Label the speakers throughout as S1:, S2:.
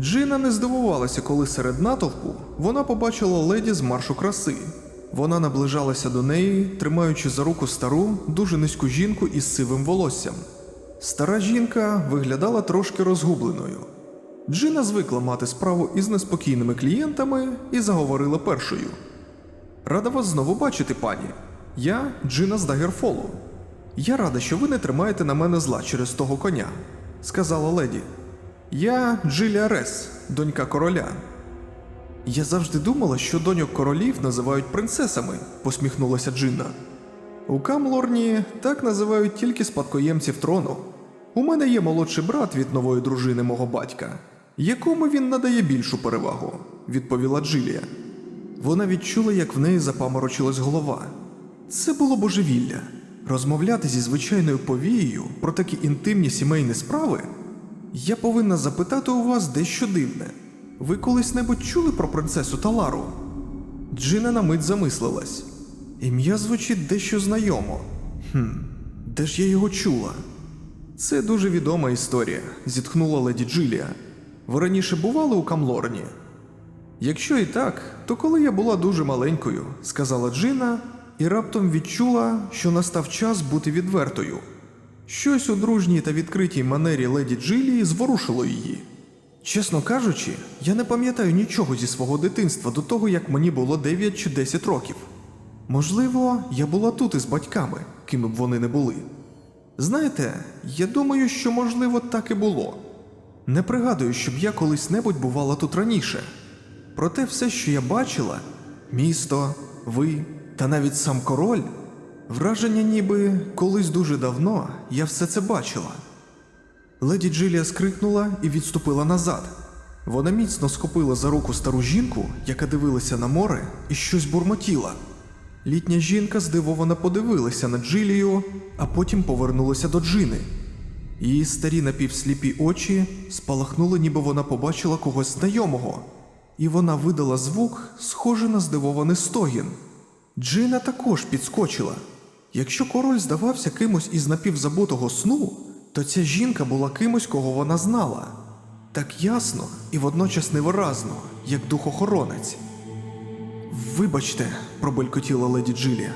S1: Джина не здивувалася, коли серед натовпу вона побачила леді з маршу краси. Вона наближалася до неї, тримаючи за руку стару, дуже низьку жінку із сивим волоссям. Стара жінка виглядала трошки розгубленою. Джина звикла мати справу із неспокійними клієнтами і заговорила першою. Рада вас знову бачити, пані. Я Джина з Дагерфолу. Я рада, що ви не тримаєте на мене зла через того коня, сказала леді. Я Джилія Рес, донька короля. Я завжди думала, що доньок королів називають принцесами, посміхнулася Джинна. У Камлорні так називають тільки спадкоємців трону. У мене є молодший брат від нової дружини мого батька, якому він надає більшу перевагу, відповіла Джилія. Вона відчула, як в неї запаморочилась голова. Це було божевілля. Розмовляти зі звичайною повією про такі інтимні сімейні справи. Я повинна запитати у вас дещо дивне. Ви колись-небудь чули про принцесу Талару? Джина на мить замислилась. Ім'я звучить дещо знайомо. Хм, де ж я його чула? Це дуже відома історія, зітхнула леді Джилія. Ви раніше бували у Камлорні? Якщо і так, то коли я була дуже маленькою, сказала Джина, і раптом відчула, що настав час бути відвертою. Щось у дружній та відкритій манері леді Джилії зворушило її. Чесно кажучи, я не пам'ятаю нічого зі свого дитинства до того, як мені було 9 чи 10 років. Можливо, я була тут із батьками, ким б вони не були. Знаєте, я думаю, що можливо так і було. Не пригадую, щоб я колись-небудь бувала тут раніше. Проте все, що я бачила місто, ви та навіть сам король враження, ніби колись дуже давно я все це бачила. Леді Джилія скрикнула і відступила назад. Вона міцно схопила за руку стару жінку, яка дивилася на море, і щось бурмотіла. Літня жінка здивовано подивилася на Джилію, а потім повернулася до Джини. Її старі напівсліпі очі спалахнули, ніби вона побачила когось знайомого, і вона видала звук, схожий на здивований стогін. Джина також підскочила. Якщо король здавався кимось із напівзабутого сну, то ця жінка була кимось, кого вона знала. Так ясно і водночас невиразно, як духохоронець. Вибачте, пробелькотіла леді Джилія.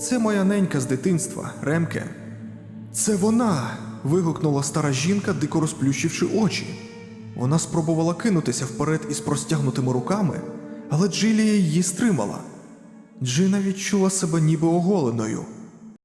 S1: Це моя ненька з дитинства, Ремке. Це вона. вигукнула стара жінка, дико розплющивши очі. Вона спробувала кинутися вперед із простягнутими руками, але Джилія її стримала. Джина відчула себе ніби оголеною.